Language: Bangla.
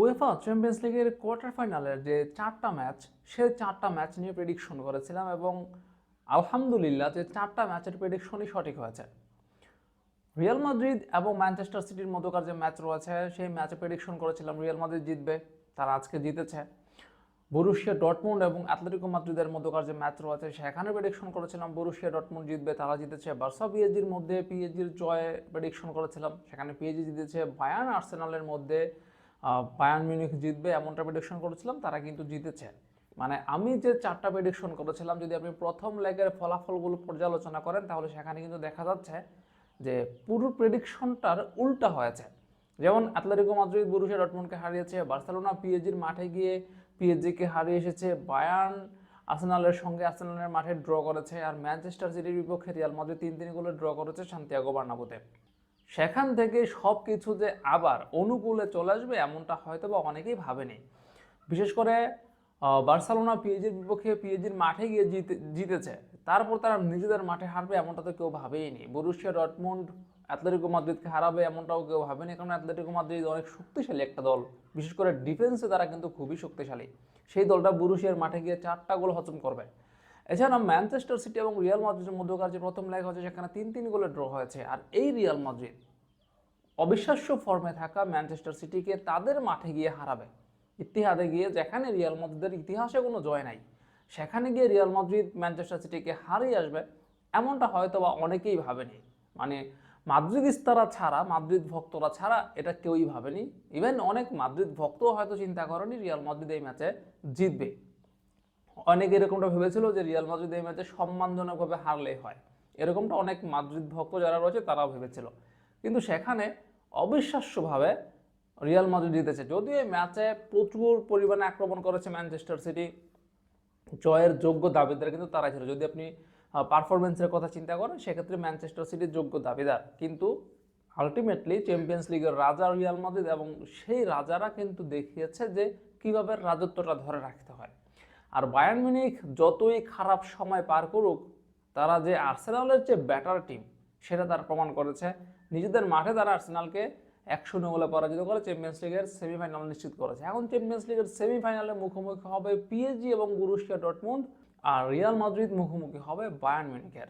উয়েফা চ্যাম্পিয়ন্স লিগের কোয়ার্টার ফাইনালের যে চারটা ম্যাচ সে চারটা ম্যাচ নিয়ে প্রেডিকশন করেছিলাম এবং আলহামদুলিল্লাহ যে চারটা ম্যাচের প্রেডিকশনই সঠিক হয়েছে। রিয়াল মাদ্রিদ এবং ম্যানচেস্টার সিটির মধ্যকার যে ম্যাচ রয়েছে, সেই ম্যাচে প্রেডিকশন করেছিলাম রিয়াল মাদ্রিদ জিতবে, তারা আজকে জিতেছে। বরুশিয়া ডটমুন্ড এবং অ্যাথলেটিকো মাদ্রিদের মধ্যকার যে ম্যাচ রয়েছে, সেখানে প্রেডিকশন করেছিলাম বরুশিয়া ডটমুন্ড জিতবে, তারা জিতেছে। বার্সা পিএজির মধ্যে পিএজির জয়ে প্রেডিকশন করেছিলাম, সেখানে পিএজি জিতেছে। বায়ান আর্সেনালের মধ্যে বায়ান মিউনিখ জিতবে এমনটা প্রেডিকশন করেছিলাম, তারা কিন্তু জিতেছে। মানে আমি যে চারটা প্রেডিকশন করেছিলাম, যদি আপনি প্রথম লেগের ফলাফলগুলো পর্যালোচনা করেন, তাহলে সেখানে কিন্তু দেখা যাচ্ছে যে পুরো প্রেডিকশনটার উল্টা হয়েছে। যেমন অ্যাথলেটিকো মাদ্রিদ বরুশিয়া ডটমুন্ডকে হারিয়েছে বার্সেলোনা পিএজির মাঠে গিয়ে পিএজিকে হারিয়ে এসেছে বায়ান আর্সেনালের সঙ্গে আর্সেনালের মাঠে ড্র করেছে, আর ম্যানচেস্টার সিটির বিপক্ষে রিয়াল মাদ্রিদ তিন তিন গোলে ড্র করেছে সান্তিয়াগো বার্নাবুতে সেখান থেকে সব কিছু যে আবার অনুকূলে চলে আসবে, এমনটা হয়তো বা অনেকেই ভাবেনি। বিশেষ করে বার্সেলোনা পিএজির বিপক্ষে পিএজির মাঠে গিয়ে জিতে, জিতেছে। তারপর তারা নিজেদের মাঠে হারবে এমনটা তো কেউ ভাবেইনি। বরুশিয়া ডটমন্ড অ্যাথলেটিকো মাদ্রিদকে হারাবে এমনটাও কেউ ভাবেনি, কারণ অ্যাথলেটিকো মাদ্রিদ অনেক শক্তিশালী একটা দল। বিশেষ করে ডিফেন্সে তারা কিন্তু খুবই শক্তিশালী। সেই দলটা বরুশিয়ার মাঠে গিয়ে চারটা গোল হজম করবে। এছাড়া ম্যানচেস্টার সিটি এবং রিয়াল মাদ্রিদের মধ্যকার যে প্রথম লেগ হচ্ছে সেখানে তিন তিন গোলে ড্র হয়েছে। আর এই রিয়াল মাদ্রিদ অবিশ্বাস্য ফর্মে থাকা ম্যানচেস্টার সিটিকে তাদের মাঠে গিয়ে হারাবে। ইতিহাদে গিয়ে যেখানে রিয়াল মাদ্রিদের ইতিহাসে কোনো জয় নাই, সেখানে গিয়ে রিয়াল মাদ্রিদ ম্যানচেস্টার সিটিকে হারিয়ে আসবে, এমনটা হয়তো বা অনেকেই ভাবেনি। মানে মাদ্রিদ ইস্তারা ছাড়া, মাদ্রিদ ভক্তরা ছাড়া এটা কেউই ভাবেনি। ইভেন অনেক মাদ্রিদ ভক্তও হয়তো চিন্তা করেনি রিয়াল মাদ্রিদ এই ম্যাচে জিতবে। অনেকে এরকমটা ভেবেছিল যে রিয়াল মাদ্রিদ এই ম্যাচে সম্মানজনকভাবে হারলেই হয়। এরকমটা অনেক মাদ্রিদ ভক্ত যারা রয়েছে, তারাও ভেবেছিল। কিন্তু সেখানে অবিশ্বাস্যভাবে রিয়াল মাদ্রিদ জিতেছে। যদিও এই ম্যাচে প্রচুর পরিমাণে আক্রমণ করেছে ম্যানচেস্টার সিটি জয়ের যোগ্য দাবিদার কিন্তু তারাই ছিল। যদি আপনি পারফরমেন্সের কথা চিন্তা করেন, সেক্ষেত্রে ম্যানচেস্টার সিটির যোগ্য দাবিদার। কিন্তু আলটিমেটলি চ্যাম্পিয়ন্স লিগের রাজা রিয়াল মাদ্রিদ এবং সেই রাজারা কিন্তু দেখিয়েছে যে কীভাবে রাজত্বটা ধরে রাখতে হয়। আর বায়ান মিউনিক যতই খারাপ সময় পার করুক, তারা যে আর্সেনালের যে ব্যাটার টিম সেটা তারা প্রমাণ করেছে। নিজেদের মাঠে তারা আর্সেনালকে একশো গোলে পরাজিত করে চ্যাম্পিয়ন্স লিগের সেমিফাইনাল নিশ্চিত করেছে। এখন চ্যাম্পিয়ন্স লিগের সেমিফাইনালে মুখোমুখি হবে পিএসজি এবং গুরুশিয়া ডটমুন্ড আর রিয়াল মাদ্রিদ মুখোমুখি হবে বায়ান মিউনিখের